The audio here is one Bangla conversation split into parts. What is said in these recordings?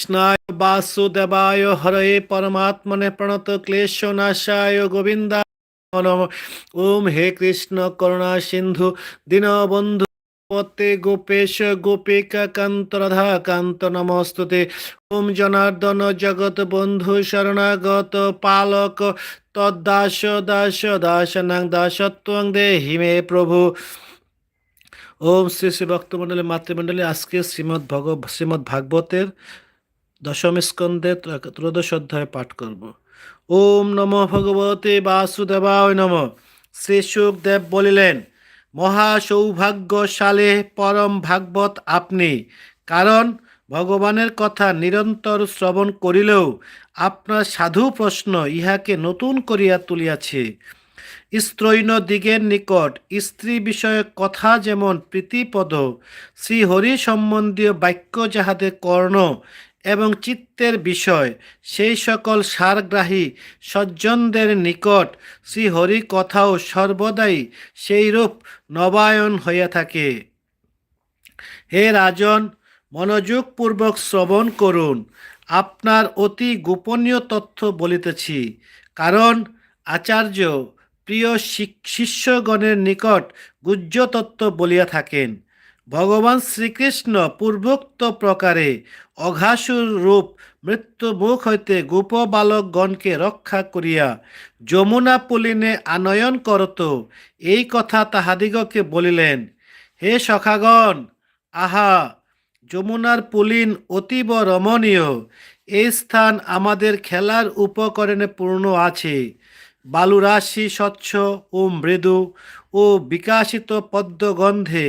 কৃষ্ণায় বাসুদেবায় হরে পরমাত্মনে প্রণত ক্লেশ নাশায় গোবিন্দা ওম হে কৃষ্ণ করুণা সিন্ধু দীনবন্ধু পতে গোপেশ গোপিকা কান্ত রাধা কান্ত নমস্তুতে ওম জনার্দন জগৎ বন্ধু শরণাগত পালক তদ্দাস দাস দাসনাং দাসত্বং দেহি মে প্রভু ওম শ্রী শ্রী ভক্তমণ্ডলী মাতৃমণ্ডলী আজকে শ্রীমৎ ভগ শ্রীমৎ ভাগবতের দশম স্কন্ধে ত্র- ত্রয়োদশ অধ্যায় পাঠ করব। ওম নম ভগবতে বাসুদেবায় নম। শ্রী সুখদেব বলিলেন মহা সৌভাগ্যশালে পরম ভাগবত আপনি। কারণ ভগবানের কথা নিরন্তর শ্রবণ করিলেও আপনার সাধু প্রশ্ন ইহাকে নতুন করিয়া তুলিয়াছে। স্ত্রৈন দিগের নিকট স্ত্রী বিষয়ক কথা যেমন প্রীতিপদ শ্রীহরি সম্বন্ধীয় বাক্য যাহাদের কর্ণ এবং চিত্তের বিষয়। সেই সকল সারগ্রাহী সজ্জনদের নিকট শ্রীহরি কথাও সর্বদাই সেইরূপ নবায়ন হইয়া থাকে। হে রাজন, মনোযোগপূর্বক শ্রবণ করুন। আপনার অতি গোপনীয় তথ্য বলিতেছি। কারণ আচার্য প্রিয় শিষ্যগণের নিকট গুহ্য তত্ত্ব বলিয়া থাকেন। ভগবান শ্রীকৃষ্ণ পূর্বোক্ত প্রকারে অঘাসুর রূপ মৃত্যু মুখ হইতে গোপ বালকগণকে রক্ষা করিয়া যমুনা পুলিনে আনয়ন করত। এই কথা তাহাদিগকে বলিলেন, হে সখাগণ, আহা, যমুনার পুলিন অতীব রমণীয়। এই স্থান আমাদের খেলার উপকরণে পূর্ণ আছে। বালুরাশি স্বচ্ছ ও মৃদু ও বিকাশিত পদ্মগন্ধে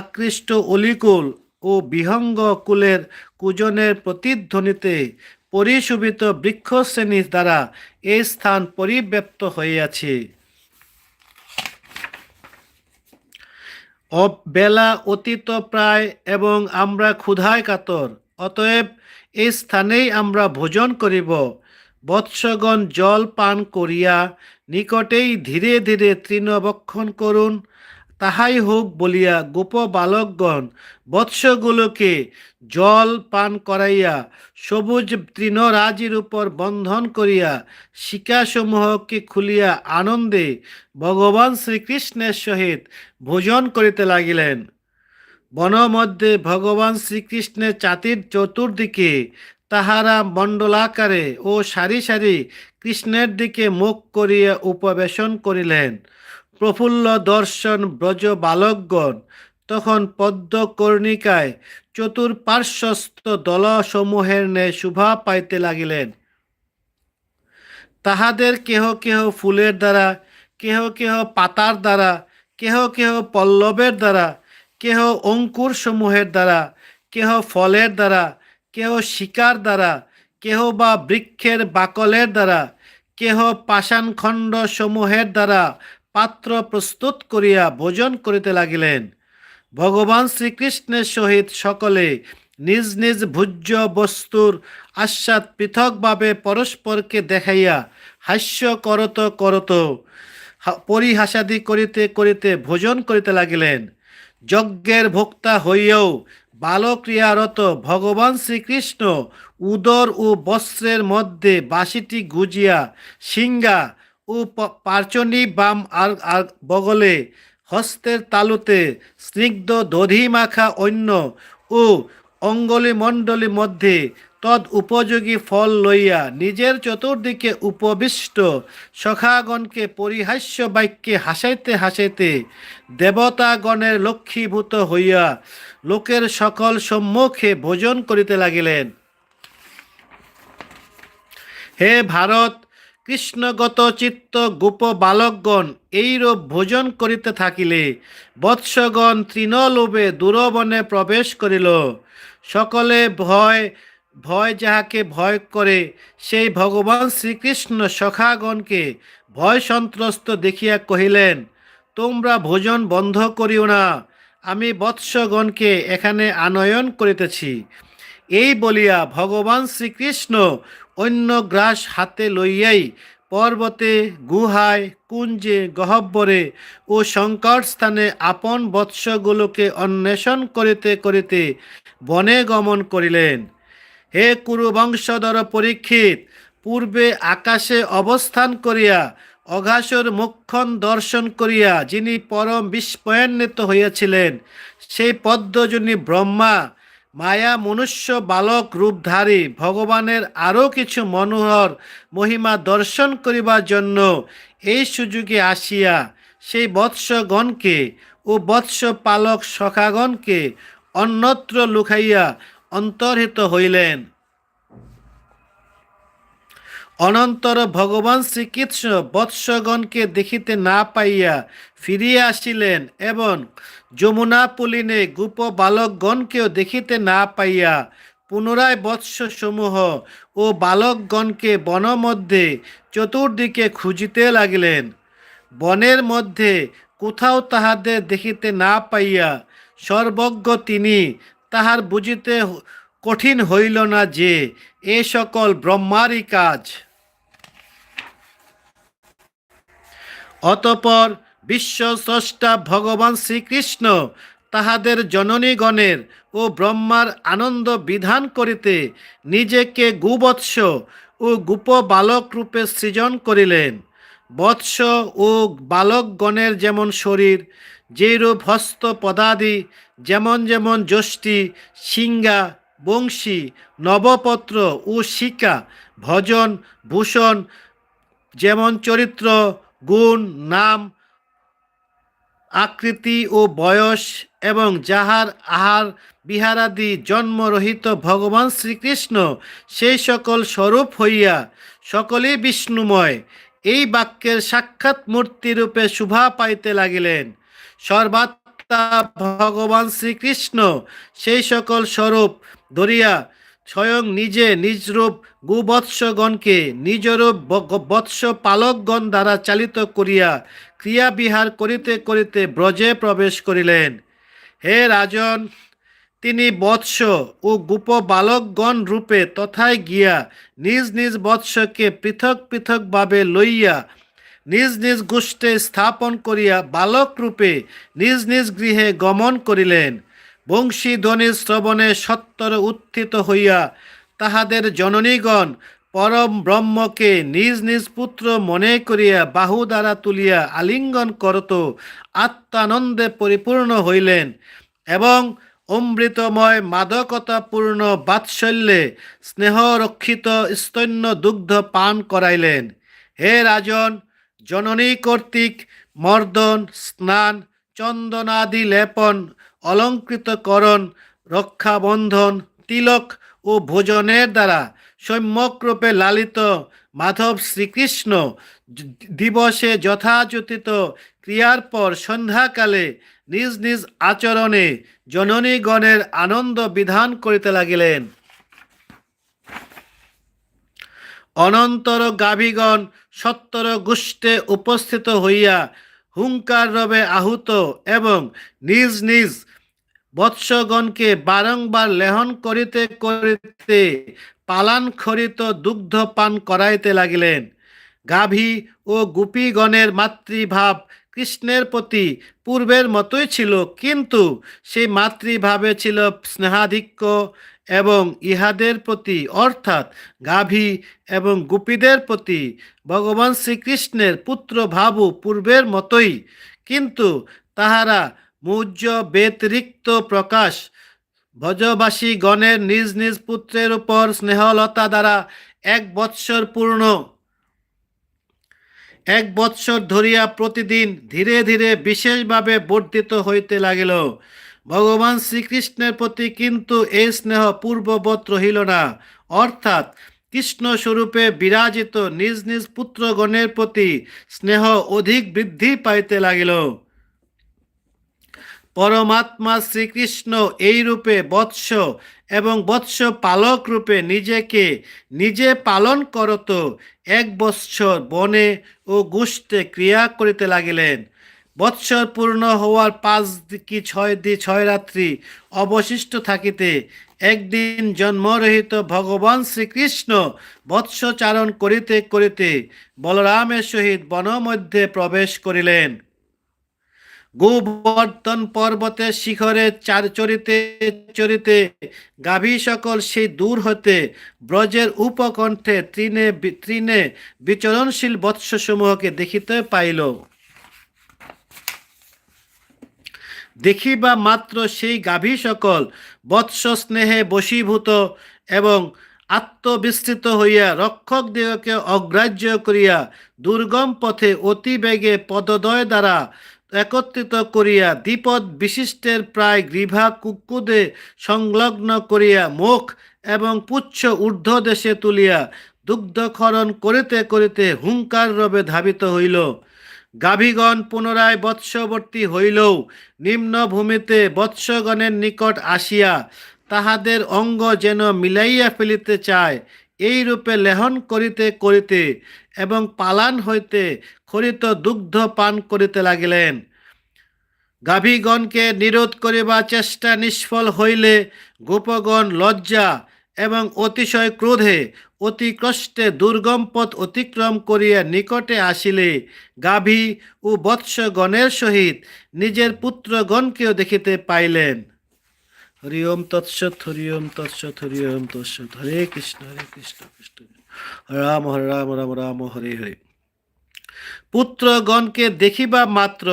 আকৃষ্ট অলিকুল ও বিহঙ্গ কুলের কুজনের প্রতিধ্বনিতে পরিশোভিত বৃক্ষশ্রেণী দ্বারা এই স্থান পরিব্যাপ্ত হইয়াছে। বেলা অতীত প্রায় এবং আমরা ক্ষুধায় কাতর, অতএব এই স্থানেই আমরা ভোজন করিব। বৎসগণ জল পান করিয়া নিকটেই ধীরে ধীরে তৃণবক্ষণ করুন। তাহাই হোক বলিয়া গোপ বালকগণ বৎসগুলোকে জল পান করাইয়া, সবুজ তৃণরাজির উপর বন্ধন করিয়া, শিকাসমূহকে খুলিয়া আনন্দে ভগবান শ্রীকৃষ্ণের সহিত ভোজন করিতে লাগিলেন। বনমধ্যে ভগবান শ্রীকৃষ্ণের চাতির চতুর্দিকে তাহারা মণ্ডলাকারে ও সারি সারি কৃষ্ণের দিকে মুখ করিয়া উপবেশন করিলেন। প্রফুল্ল দর্শন ব্রজ বালকগণ, তখন পদ্ম কর্ণিকায় চতুর্পার্শ্বস্থ দলসমূহের ন্যায় শোভা পাইতে লাগিলেন। তাহাদের কেহ কেহ ফুলের দ্বারা, কেহ কেহ পাতার দ্বারা, কেহ কেহ পল্লবের দ্বারা, কেহ অঙ্কুর সমূহের দ্বারা, কেহ ফলের দ্বারা, কেহ শিকার দ্বারা, কেহ বা বৃক্ষের বাকলের দ্বারা, কেহ পাষাণখণ্ড সমূহের দ্বারা পাত্র প্রস্তুত করিয়া ভোজন করিতে লাগিলেন। ভগবান শ্রীকৃষ্ণের সহিত সকলে নিজ নিজ ভোজ্য বস্তুর আস্বাদ পৃথকভাবে পরস্পরকে দেখাইয়া হাস্য করত। করত পরিহাসাদি করিতে করিতে ভোজন করিতে লাগিলেন। যজ্ঞের ভোক্তা হইয়াও বালক্রিয়ারত ভগবান শ্রীকৃষ্ণ উদর ও বস্ত্রের মধ্যে বাঁশিটি গুজিয়া সিঙ্গা ও পার্চনি বাম আর বগলে হস্তের তালুতে স্নিগ্ধ দধি মাখা অন্য ও অঙ্গলি মণ্ডলী মধ্যে তদ উপযোগী ফল লইয়া নিজের চতুর্দিকে উপবিষ্ট সখাগণকে পরিহাস্য বাক্যে হাসাইতে হাসাইতে দেবতাগণের লক্ষ্মীভূত হইয়া লোকের সকল সম্মুখে ভোজন করিতে লাগিলেন। হে ভারত কৃষ্ণগত চিত্ত গোপ বালকগণ এইরূপ ভোজন করিতে থাকিলে বৎসগণ তৃণলোভে দূরবনে প্রবেশ করিল। সকলে ভয় ভয় যাহাকে ভয় করে, সেই ভগবান শ্রীকৃষ্ণ সখাগণকে ভয় সন্ত্রস্ত দেখিয়া কহিলেন, তোমরা ভোজন বন্ধ করিও না, আমি বৎসগণকে এখানে আনয়ন করিতেছি। এই বলিয়া ভগবান শ্রীকৃষ্ণ অন্য গ্রাস হাতে লইয়াই পর্বতে, গুহায়, কুঞ্জে, গহব্বরে ও সংকট স্থানে আপন বৎসগুলোকে অন্বেষণ করিতে করিতে বনে গমন করিলেন। হে কুরু বংশধর পরীক্ষিত, পূর্বে আকাশে অবস্থান করিয়া অঘাসর মুখ্যন দর্শন করিয়া যিনি পরম বিস্ময়ান্বিত হইয়াছিলেন, সেই পদ্মজনী ব্রহ্মা মায়া মনুষ্য বালক রূপধারী, ভগবানের আরও কিছু মনোহর মহিমা দর্শন করিবার জন্য এই সুযোগে আসিয়া সেই বৎসগণকে ও বৎস পালক সখাগণকে অন্যত্র লুকাইয়া অন্তর্হিত হইলেন। অনন্তর ভগবান শ্রীকৃষ্ণ বৎসগণকে দেখিতে না পাইয়া ফিরিয়া আসিলেন এবং যমুনা পুলিনে গোপ বালকগণকেও দেখিতে না পাইয়া পুনরায় বৎস সমূহ ও বালকগণকে বনমধ্যে চতুর্দিকে খুঁজিতে লাগিলেন। বনের মধ্যে কোথাও তাহাদের দেখিতে না পাইয়া সর্বজ্ঞ তিনি তাহার বুঝিতে কঠিন হইল না যে এ সকল ব্রহ্মারই কাজ। অতপর বিশ্ব স্রষ্টা ভগবান শ্রীকৃষ্ণ তাহাদের জননীগণের ও ব্রহ্মার আনন্দ বিধান করিতে নিজেকে গুবৎস ও গুপ বালক রূপে সৃজন করিলেন। বৎস ও বালকগণের যেমন শরীর যেরূপ হস্ত পদাদি, যেমন যেমন যষ্টি সিঙ্গা বংশী, নবপত্র ও শিকা ভজন, ভূষণ, যেমন চরিত্র, গুণ, নাম আকৃতি ও বয়স এবং যাহার আহার বিহারাদি জন্মরহিত ভগবান শ্রীকৃষ্ণ, সেই সকল স্বরূপ হইয়া সকলেই বিষ্ণুময়। এই বাক্যের সাক্ষাৎ মূর্তিরূপে শোভা পাইতে লাগিলেন। সর্বাত্মা ভগবান শ্রীকৃষ্ণ, সেই সকল স্বরূপ ধরিয়া স্বয়ং নিজে নিজরূপ গুবৎসগণকে নিজরূপ বৎস পালকগণ দ্বারা চালিত করিয়া ক্রিয়া বিহার করিতে করিতে ব্রজে প্রবেশ করিলেন। হে রাজন, তিনি বৎস ও গুপ বালকগণ রূপে তথায় গিয়া নিজ নিজ বৎসকে পৃথক পৃথকভাবে লইয়া নিজ নিজ গোষ্ঠে স্থাপন করিয়া বালক রূপে নিজ নিজ গৃহে গমন করিলেন। বংশী ধ্বনি শ্রবণে সত্তর উত্থিত হইয়া তাহাদের জননীগণ পরম ব্রহ্মকে নিজ নিজ পুত্র মনে করিয়া বাহু দ্বারা তুলিয়া আলিঙ্গন করত, আত্মানন্দে পরিপূর্ণ হইলেন এবং অমৃতময় মাদকতাপূর্ণ বাৎসল্যে স্নেহরক্ষিত স্তন্য দুগ্ধ পান করাইলেন। হে রাজন, জননী কর্তৃক মর্দন, স্নান চন্দনাদি লেপন অলঙ্কৃতকরণ, রক্ষাবন্ধন, তিলক ও ভোজনের দ্বারা সম্যকরূপে লালিত মাধব শ্রীকৃষ্ণ দিবসে যথাযথিত ক্রিয়ার পর সন্ধ্যাকালে নিজ নিজ আচরণে জননীগণের আনন্দ বিধান করিতে লাগিলেন। অনন্তর গাভীগণ সত্তর গোষ্ঠে উপস্থিত হইয়া হুঙ্কার রবে আহুত এবং নিজ নিজ বৎসগণকে বারংবার লেহন করিতে করিতে পালান খরিত দুগ্ধ পান করাইতে লাগিলেন। গাভী ও গোপীগণের মাতৃভাব কৃষ্ণের প্রতি পূর্বের মতোই ছিল, কিন্তু সেই মাতৃভাবে ছিল স্নেহাধিক্য এবং ইহাদের প্রতি, অর্থাৎ গাভী এবং গোপীদের প্রতি ভগবান শ্রীকৃষ্ণের পুত্র ভাবু পূর্বের মতোই। কিন্তু তাহারা মৌর্য ব্যতিরিক্ত প্রকাশ ভজবাসী গণের নিজ নিজ পুত্রের উপর স্নেহলতা দ্বারা এক বৎসর পূর্ণ। এক বৎসর ধরিয়া প্রতিদিন ধীরে ধীরে বিশেষভাবে বর্ধিত হইতে লাগিল। ভগবান শ্রীকৃষ্ণের প্রতি কিন্তু এই স্নেহ পূর্ববৎ রহিল না। অর্থাৎ কৃষ্ণ স্বরূপে বিরাজিত নিজ নিজ পুত্রগণের প্রতি স্নেহ অধিক বৃদ্ধি পাইতে লাগিল। পরমাত্মা শ্রীকৃষ্ণ এই রূপে বৎস এবং বৎস পালক রূপে নিজেকে নিজে পালন করত, এক বৎসর বনে ও গোষ্ঠে ক্রিয়া করিতে লাগিলেন। বৎসর পূর্ণ হওয়ার পাঁচ কি ছয় দি ছয় রাত্রি অবশিষ্ট থাকিতে একদিন জন্মরহিত ভগবান শ্রীকৃষ্ণ বৎসচারণ করিতে করিতে বলরামের সহিত বনমধ্যে প্রবেশ করিলেন। গোবর্ধন পর্বতের শিখরে চার চরিতে চরিতে গাভী সকল সেই দূর হতে ব্রজের উপকণ্ঠে তৃণে তৃণে বিচরণশীল বৎসসমূহকে দেখিতে পাইল। দেখিবা মাত্র সেই গাভী সকল বৎস স্নেহে বশীভূত এবং আত্মবিস্তৃত হইয়া রক্ষক দেহকে অগ্রাহ্য করিয়া দুর্গম পথে অতি বেগে পদদয় দ্বারা একত্রিত করিয়া দ্বিপদ বিশিষ্টের প্রায় গ্রীভা কুকুদে সংলগ্ন করিয়া মুখ এবং পুচ্ছ ঊর্ধ্ব দেশে তুলিয়া দুগ্ধক্ষরণ করিতে করিতে হুঙ্কার রবে ধাবিত হইল। গাভীগণ পুনরায় বৎসবর্তী হইলেও নিম্ন ভূমিতে বৎসগণের নিকট আসিয়া তাহাদের অঙ্গ যেন মিলাইয়া ফেলিতে চায় এই রূপে লেহন করিতে করিতে এবং পালান হইতে খরিত দুগ্ধ পান করিতে লাগিলেন। গাভীগণকে নিরোধ করিবার চেষ্টা নিষ্ফল হইলে গোপগণ লজ্জা এবং অতিশয় ক্রোধে অতি কষ্টে দুর্গম পথ অতিক্রম করিয়া নিকটে আসিলে। গাভী ও বৎসগণের সহিত নিজের পুত্রগণকেও দেখিতে পাইলেন। হরি ওম তৎসৎ হরি ওম তৎসৎ হরি ওম তৎসৎ। হরে কৃষ্ণ হরে কৃষ্ণ কৃষ্ণ। রাম হরে রাম রাম রাম হরে হরে। পুত্রগণকে দেখিবা মাত্র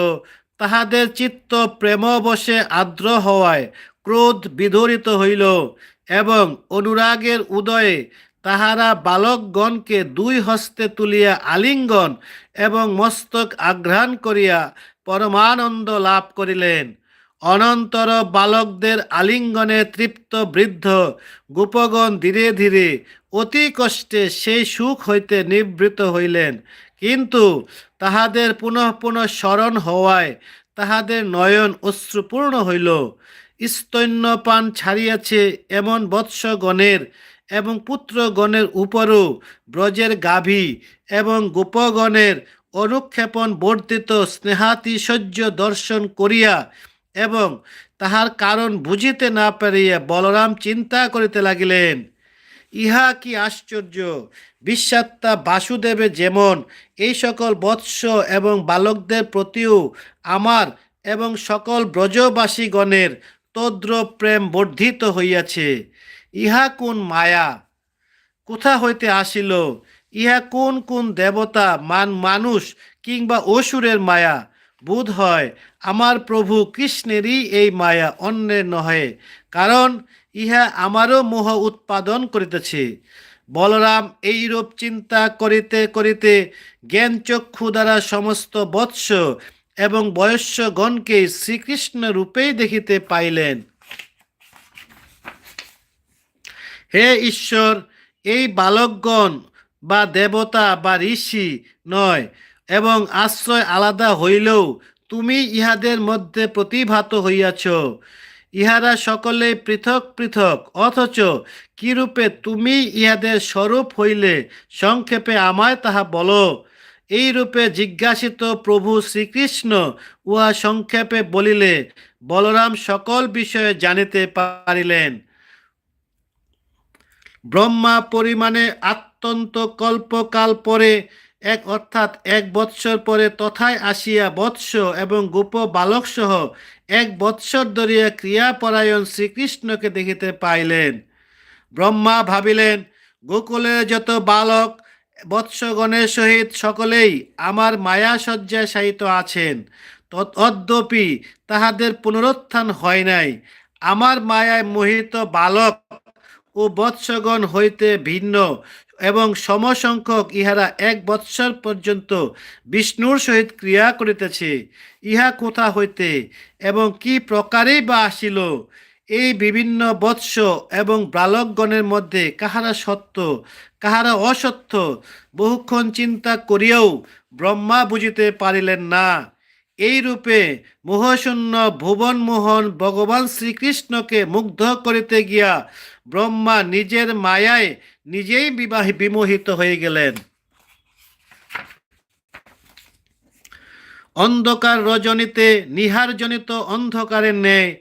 তাহাদের চিত্ত প্রেমবশে আর্দ্র হওয়ায় ক্রোধ বিধরিত হইল এবং অনুরাগের উদয়ে তাহারা বালকগণকে দুই হস্তে তুলিয়া আলিঙ্গন এবং মস্তক আঘ্রাণ করিয়া পরমানন্দ লাভ করিলেন। অনন্তর বালকদের আলিঙ্গনে তৃপ্ত বৃদ্ধ গোপগণ ধীরে ধীরে অতি কষ্টে সেই সুখ হইতে নিবৃত হইলেন। কিন্তু তাহাদের পুনঃ পুনঃ স্মরণ হওয়ায় তাহাদের নয়ন অশ্রুপূর্ণ হইল। স্তন্যপান ছাড়িয়াছে এমন বৎসগণের এবং পুত্রগণের উপরও ব্রজের গাভী এবং গোপগণের অনুক্ষেপণ বর্ধিত স্নেহাতিশয্য দর্শন করিয়া এবং তাহার কারণ বুঝিতে না পারিয়া বলরাম চিন্তা করিতে লাগিলেন, ইহা কি আশ্চর্য? বিশ্বাত্মা বাসুদেবে যেমন এই সকল বৎস এবং বালকদের প্রতিও আমার এবং সকল ব্রজবাসীগণের তদ্র প্রেম বর্ধিত হইয়াছে। ইহা কোন মায়া? কোথা হইতে আসিল? ইহা কোন কোন দেবতা, মান মানুষ কিংবা অসুরের মায়া? বোধ হয় আমার প্রভু কৃষ্ণেরই এই মায়া অন্যের নহে, কারণ ইহা আমারও মোহ উৎপাদন করিতেছে। বলরাম এইরূপ চিন্তা করিতে করিতে জ্ঞান চক্ষু দ্বারা সমস্ত বৎস এবং বয়স্যগণকে শ্রীকৃষ্ণ রূপেই দেখিতে পাইলেন। হে ঈশ্বর, এই বালকগণ বা দেবতা বা ঋষি নয় এবং আশ্রয় আলাদা হইলেও তুমি ইহাদের মধ্যে প্রতিভাত হইয়াছ। ইহারা সকলে পৃথক পৃথক, অথচ কিরূপে তুমি ইহাদের স্বরূপ হইলে সংক্ষেপে আমায় তাহা বলো। এই রূপে জিজ্ঞাসিত প্রভু শ্রীকৃষ্ণ উহা সংক্ষেপে বলিলে, বলরাম সকল বিষয়ে জানিতে পারিলেন। ব্রহ্মা পরিমাণে আত্যন্ত কল্পকাল পরে এক অর্থাৎ এক বৎসর পরে তথায় আসিয়া বৎস এবং গোপ বালক সহ এক বৎসর ধরিয়া ক্রিয়াপরায়ণ শ্রীকৃষ্ণকে দেখিতে পাইলেন। ব্রহ্মা ভাবিলেন গোকুলের যত বালক, বৎসগণের সহিত সকলেই আমার মায়া শয্যায় শায়িত আছেন। তৎ অদ্যপি তাহাদের পুনরুত্থান হয় নাই। আমার মায়ায় মোহিত বালক ও বৎসগণ হইতে ভিন্ন এবং সমসংখ্যক ইহারা এক বৎসর পর্যন্ত বিষ্ণুর সহিত ক্রিয়া করিতেছে। ইহা কোথা হইতে এবং কি প্রকারেই বা আসিল? এই বিভিন্ন বৎস এবং বালকগণের মধ্যে কাহারা সত্য, কাহারা অসত্য, বহুক্ষণ চিন্তা করিয়াও ব্রহ্মা বুঝিতে পারিলেন না। এই রূপে মোহশূন্য ভুবনমোহন ভগবান শ্রীকৃষ্ণকে মুগ্ধ করিতে গিয়া ব্রহ্মা নিজের মায়ায় নিজেই বিবাহ বিমোহিত হয়ে গেলেন। অন্ধকার রজনীতে নিহারজনিত অন্ধকারের ন্যায়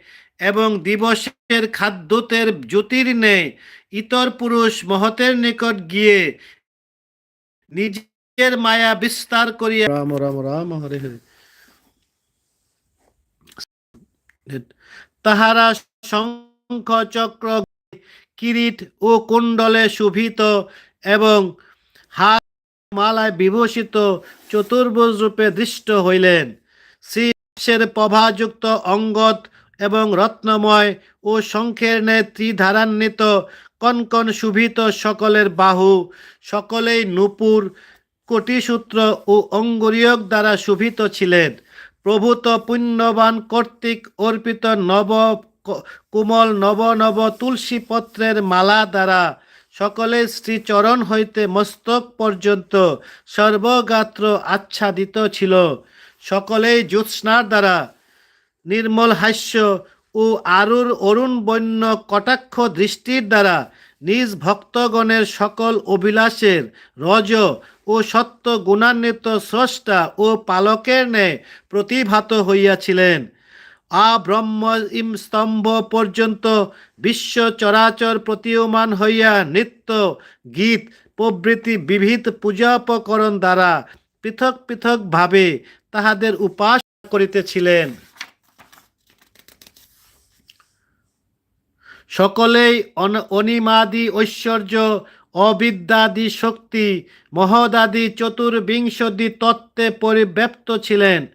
এবং দিবসের খাদ্যতের জ্যোতির ন্যায় ইতর পুরুষ মহতের নিকট গিয়ে নিজের মায়া বিস্তার করিয়া রাম রাম রাম, হরে হরে। তাহারা শঙ্খ চক্র কিরিট ও কুণ্ডলে শোভিত এবং হাত মালায় বিভূষিত চতুর্ভুজ রূপে দৃষ্ট হইলেন। শ্রীশের প্রভাযুক্ত অঙ্গত এবং রত্নময় ও শঙ্খের ন্যায় ত্রিধারান্বিত কনকন শুভিত সকলের বাহু, সকলেই নূপুর, কোটিসূত্র ও অঙ্গুরীয়ক দ্বারা শোভিত ছিলেন। প্রভূত পুণ্যবান কর্তৃক অর্পিত নব কোমল নব নব তুলসী পত্রের মালা দ্বারা সকলে শ্রীচরণ হইতে মস্তক পর্যন্ত সর্বগাত্র আচ্ছাদিত ছিল। সকলেই জ্যোৎস্নার দ্বারা নির্মল হাস্য ও আরুর অরুণ বন্য কটাক্ষ দৃষ্টির দ্বারা নিজ ভক্তগণের সকল অভিলাষের রজ ও সত্য গুণান্বিত স্রষ্টা ও পালকের ন্যায় প্রতিভাত হইয়াছিলেন। আব্রহ্ম ইম স্তম্ভ পর্যন্ত বিশ্ব চরাচর প্রতীয়মান হইয়া নৃত্য গীত, প্রভৃতি বিবিধ পূজাপকরণ দ্বারা পৃথক পৃথকভাবে তাহাদের উপাস করিতেছিলেন। সকলেই অন- অনিমাদি ঐশ্বর্য, অবিদ্যাদি শক্তি, মহদাদি চতুর্বিংশতি তত্ত্বে পরিব্যাপ্ত ছিলেন।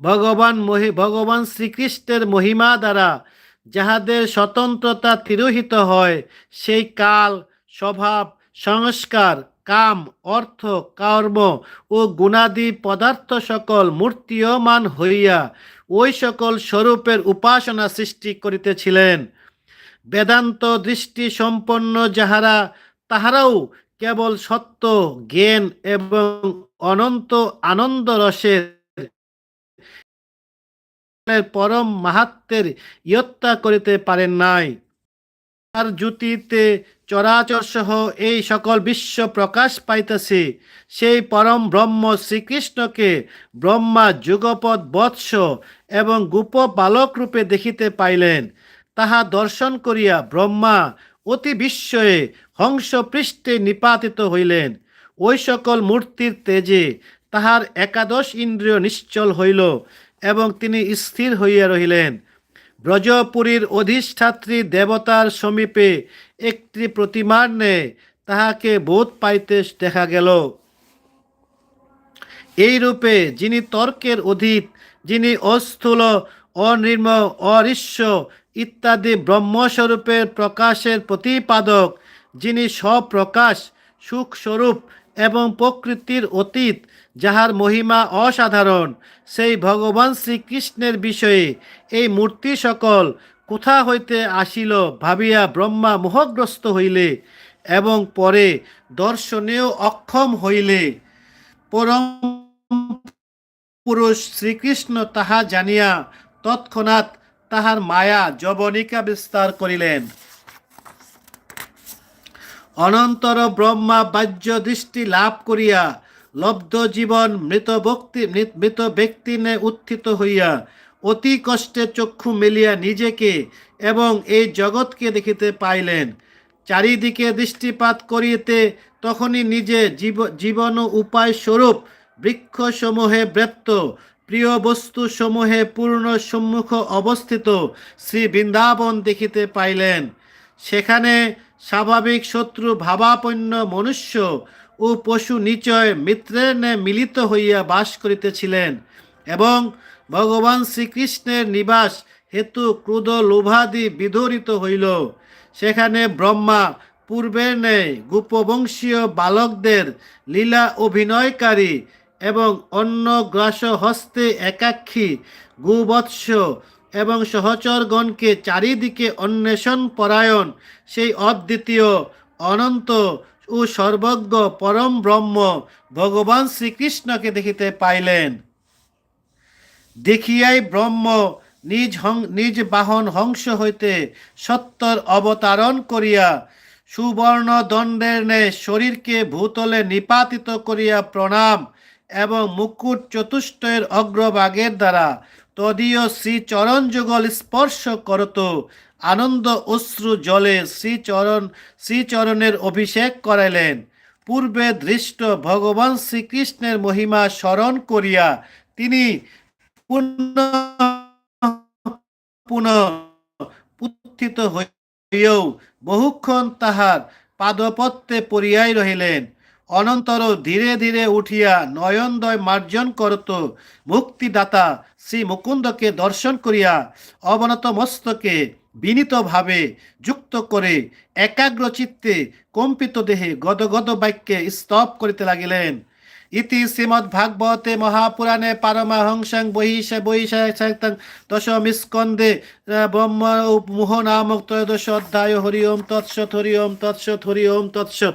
ভগবান মহি ভগবান শ্রীকৃষ্ণের মহিমা দ্বারা যাহাদের স্বতন্ত্রতা তিরোহিত হয়, সেই কাল, স্বভাব, সংস্কার, কাম, অর্থ, কর্ম ও গুণাদি পদার্থ সকল মূর্তিয়মান হইয়া ওই সকল স্বরূপের উপাসনা সৃষ্টি করিতেছিলেন। বেদান্ত দৃষ্টি সম্পন্ন যাহারা, তাহারাও কেবল সত্য, জ্ঞান এবং অনন্ত আনন্দ রসের পরম মাহাত্মের ইয়ত্তা করিতে পারেন নাই। তার জ্যোতিতে চরাচর সহ এই সকল বিশ্ব প্রকাশ পাইতেছে। সেই পরম ব্রহ্ম শ্রীকৃষ্ণকে ব্রহ্মা যুগপদ বৎস এবং গোপ বালক রূপে দেখিতে পাইলেন। তাহা দর্শন করিয়া ব্রহ্মা অতি বিস্ময়ে হংস পৃষ্ঠে নিপাতিত হইলেন। ওই সকল মূর্তির তেজে তাহার একাদশ ইন্দ্রিয় নিশ্চল হইল এবং তিনি স্থির হইয়া রহিলেন। ব্রজপুরীর অধিষ্ঠাত্রী দেবতার সমীপে একটি প্রতিমার ন্যায় তাহাকে বোধ পাইতে দেখা গেল। এই রূপে যিনি তর্কের অধীত, যিনি অস্থূল অনির্ম অরিশ্য ইত্যাদি ব্রহ্মস্বরূপের প্রকাশের প্রতিপাদক, যিনি স্বপ্রকাশ, সুখস্বরূপ এবং প্রকৃতির অতীত, যাহার মহিমা অসাধারণ। সেই ভগবান শ্রীকৃষ্ণের বিষয়ে এই মূর্তি সকল কোথা হইতে আসিল ভাবিয়া ব্রহ্মা মোহগ্রস্ত হইলে এবং পরে দর্শনেও অক্ষম হইলে। পরম পুরুষ শ্রীকৃষ্ণ তাহা জানিয়া তৎক্ষণাৎ তাহার মায়া যবনিকা বিস্তার করিলেন। অনন্তর ব্রহ্মা বাহ্য দৃষ্টি লাভ করিয়া লব্ধ জীবন মৃত ব্যক্তি মৃত ব্যক্তি নে উত্থিত হইয়া অতি কষ্টে চক্ষু মেলিয়া নিজেকে এবং এই জগৎকে দেখিতে পাইলেন। চারিদিকে দৃষ্টিপাত করিতে তখনই নিজে জীব জীবন উপায় স্বরূপ বৃক্ষসমূহে ব্যপ্ত প্রিয় বস্তু সমূহে পূর্ণ সম্মুখ অবস্থিত শ্রী বৃন্দাবন দেখিতে পাইলেন। সেখানে স্বাভাবিক শত্রু ভাবাপন্ন মনুষ্য ও পশু নিচয় মিত্রের ন্যায় মিলিত হইয়া বাস করিতেছিলেন এবং ভগবান শ্রীকৃষ্ণের নিবাস হেতু ক্রুধ লোভাদি বিধরিত হইল। সেখানে ব্রহ্মা পূর্বের ন্যায় গোপবংশীয় বালকদের লীলা অভিনয়কারী এবং অন্য গ্রাস হস্তে একাক্ষী, গুবৎস এবং সহচরগণকে চারিদিকে অন্বেষণ পরায়ণ। সেই অদ্বিতীয়, অনন্ত ও সর্বজ্ঞ পরম ব্রহ্ম ভগবান শ্রীকৃষ্ণকে দেখিতে পাইলেন। দেখিয়াই ব্রহ্ম নিজ নিজ বাহন হংস হইতে সত্তর অবতারণ করিয়া সুবর্ণ দণ্ডের ন্যায় শরীরকে ভূতলে নিপাতিত করিয়া প্রণাম। এবং মুকুট চতুষ্টয়ের অগ্রভাগের দ্বারা তদীয় শ্রীচরণ যুগল স্পর্শ করত। আনন্দ অশ্রু জলে শ্রীচরণ, শ্রীচরণের অভিষেক করাইলেন। পূর্বে দৃষ্ট ভগবান শ্রীকৃষ্ণের মহিমা স্মরণ করিয়া তিনি পুনঃ উত্থিত হইয়াও বহুক্ষণ তাহার পাদপত্রে পড়িয়াই রহিলেন। অনন্তর ধীরে ধীরে উঠিয়া নয়নদয় মার্জন করত। মুক্তিদাতা শ্রী মুকুন্দকে দর্শন করিয়া অবনত মস্তকে বিনীতভাবে যুক্ত করে একাগ্র চিত্তে কম্পিত দেহে গদগদ বাক্যে স্তব করিতে লাগিলেন। ইতি শ্রীমদ্ ভাগবতে মহাপুরাণে পারমাহংসাং বহিষা বহিষা দশম স্কন্দে ব্রহ্ম মোহ নামক ত্রয়োদশ অধ্যায় হরি ওম তৎসৎ হরি ওম তৎসৎ হরি ওম তৎসৎ।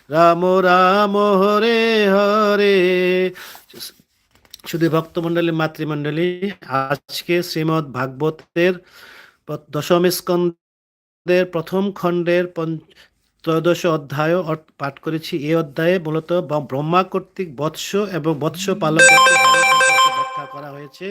রাম রাম, হরে হরে। শুধু ভক্তমণ্ডলী, মাতৃমণ্ডলী, আজকে শ্রীমৎ ভাগবতের দশম স্কন্দের প্রথম খণ্ডের ত্রয়োদশ অধ্যায় পাঠ করেছি। এই অধ্যায়ে মূলত ব্রহ্মা কর্তৃক বৎস এবং বৎস পালক করা হয়েছে।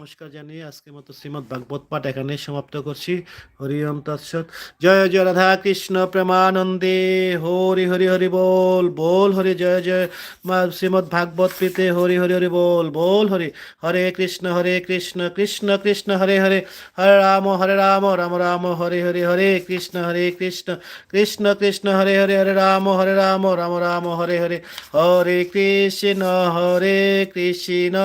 নমস্কার জানিয়ে আজকের মতো শ্রীমদ ভাগবত পাঠ এখানে সমাপ্ত করছি। হরি ওম তৎসৎ। জয় জয় রাধা কৃষ্ণ প্রেমানন্দে। হরি হরি হরি বল বল, হরি, জয় জয়। মা, শ্রীমদ ভাগবত প্রীতে হরি হরি হরি বল বল, হরি। হরে কৃষ্ণ হরে কৃষ্ণ কৃষ্ণ কৃষ্ণ, হরে হরে। হরে রাম হরে রাম রাম রাম, হরে হরে হরে কৃষ্ণ হরে কৃষ্ণ। কৃষ্ণ কৃষ্ণ, হরে হরে হরে রাম হরে রাম রাম রাম, হরে হরে। হরে কৃষ্ণ হরে কৃষ্ণ।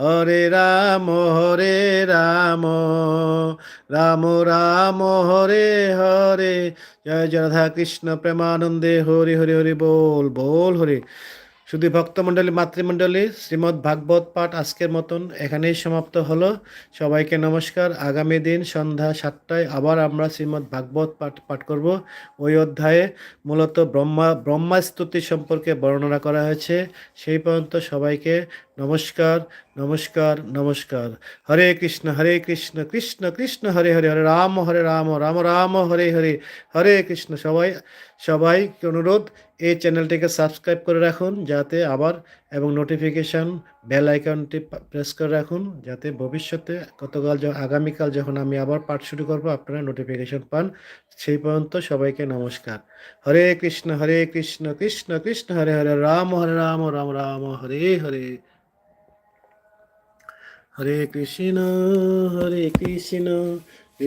হরে রাম হরে রাম রাম রাম, হরে হরে। জয় জয় রাধা কৃষ্ণ, প্রেমানন্দে হরি হরি হরি, বল বল, হরে। শুধু ভক্তমণ্ডলী, মাতৃমণ্ডলী, শ্রীমদ্ ভাগবত পাঠ আজকের মতন এখানেই সমাপ্ত হলো। সবাইকে নমস্কার। আগামী দিন সন্ধ্যা সাতটায় আবার আমরা শ্রীমদ্ ভাগবত পাঠ পাঠ করব। ওই অধ্যায়ে মূলত ব্রহ্মা ব্রহ্মা স্তুতি সম্পর্কে বর্ণনা করা হয়েছে। সেই পর্যন্ত সবাইকে নমস্কার নমস্কার নমস্কার। হরে কৃষ্ণ হরে কৃষ্ণ কৃষ্ণ কৃষ্ণ, হরে হরে হরে রাম হরে রাম রাম রাম, হরে হরে হরে কৃষ্ণ। সবাই সবাইকে অনুরোধ, এই চ্যানেলটিকে সাবস্ক্রাইব করে রাখুন যাতে আবার এবং নোটিফিকেশন বেল আইকনটি প্রেস করে রাখুন যাতে ভবিষ্যতে গতকাল য- আগামীকাল যখন আমি আবার পাঠ শুরু করব, আপনারা নোটিফিকেশন পান। সেই পর্যন্ত সবাইকে নমস্কার। হরে কৃষ্ণ হরে কৃষ্ণ কৃষ্ণ কৃষ্ণ, হরে হরে রাম হরে রাম রাম রাম, হরে হরে। হরে কৃষ্ণ হরে কৃষ্ণ।